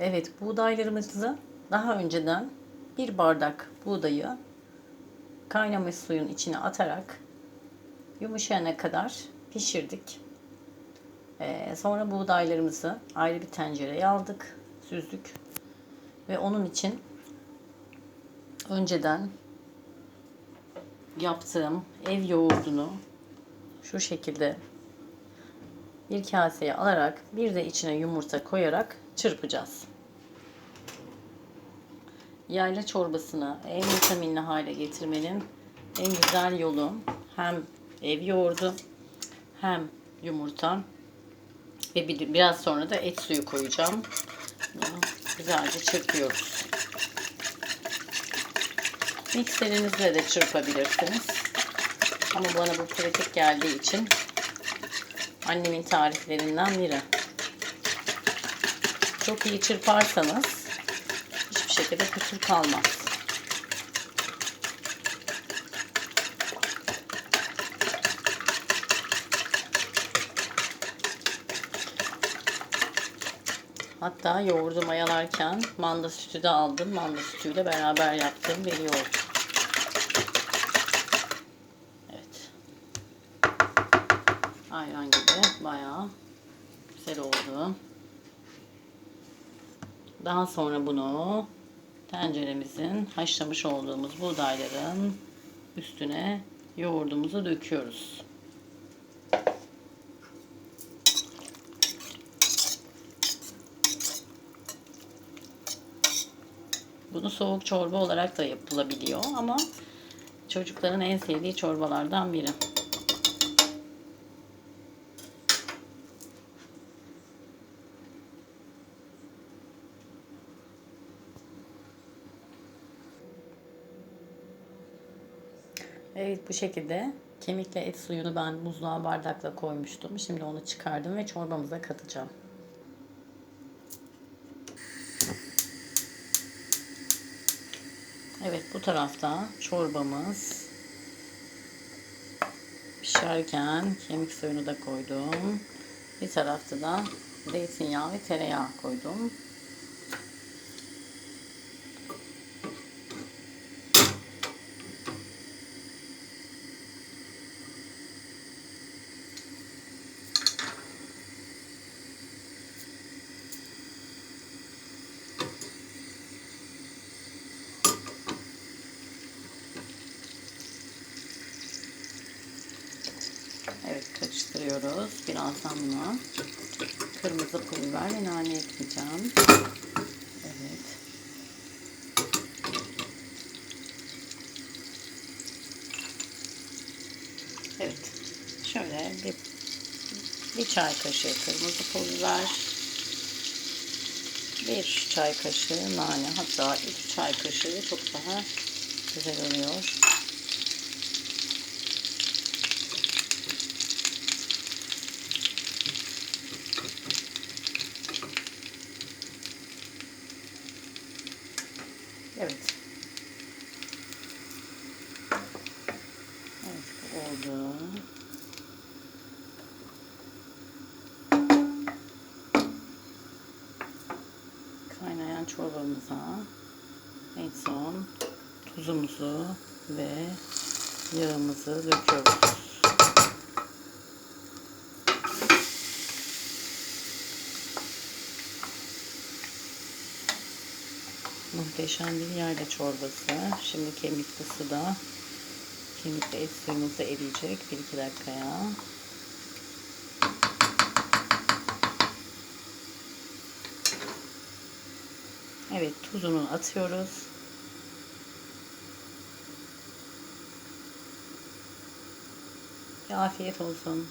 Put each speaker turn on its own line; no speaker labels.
Evet, buğdaylarımızı daha önceden bir bardak buğdayı kaynamış suyun içine atarak yumuşayana kadar pişirdik. Ee, sonra buğdaylarımızı ayrı bir tencereye aldık, süzdük ve onun için önceden yaptığım ev yoğurdunu şu şekilde bir kaseye alarak bir de içine yumurta koyarak çırpacağız. Yayla çorbasını en vitaminli hale getirmenin en güzel yolu hem ev yoğurdu hem yumurta ve bir, biraz sonra da et suyu koyacağım. Güzelce çırpıyoruz. Mikserinizle de çırpabilirsiniz. Ama bana bu pratik geldiği için annemin tariflerinden biri. Çok iyi çırparsanız hiçbir şekilde kusur kalmaz. Hatta yoğurdu mayalarken manda sütü de aldım. Manda sütüyle beraber yaptığım bir yoğurt. Evet. Ayran gibi bayağı güzel oldu. Daha sonra bunu tenceremizin haşlamış olduğumuz buğdayların üstüne yoğurdumuzu döküyoruz. Bunu soğuk çorba olarak da yapılabiliyor ama çocukların en sevdiği çorbalardan biri. Evet bu şekilde kemikle et suyunu ben buzluğa bardakla koymuştum. Şimdi onu çıkardım ve çorbamıza katacağım. Evet bu tarafta çorbamız pişerken kemik suyunu da koydum. Bir tarafta da zeytinyağı ve tereyağı koydum. Evet karıştırıyoruz. Birazdan buna kırmızı pul biber ve nane ekleyeceğim. Evet. Evet. Şöyle bir, bir çay kaşığı kırmızı pul biber. Bir çay kaşığı nane. Hatta iki çay kaşığı çok daha güzel oluyor. Evet. Evet bu oldu. Kaynayan çorbamıza en son tuzumuzu ve yağımızı döküyoruz. Muhteşem bir yayla çorbası. Şimdi kemikli suda kemikli et suyumuz da eriyecek. 1-2 dakikaya. Evet tuzunu atıyoruz. Afiyet olsun.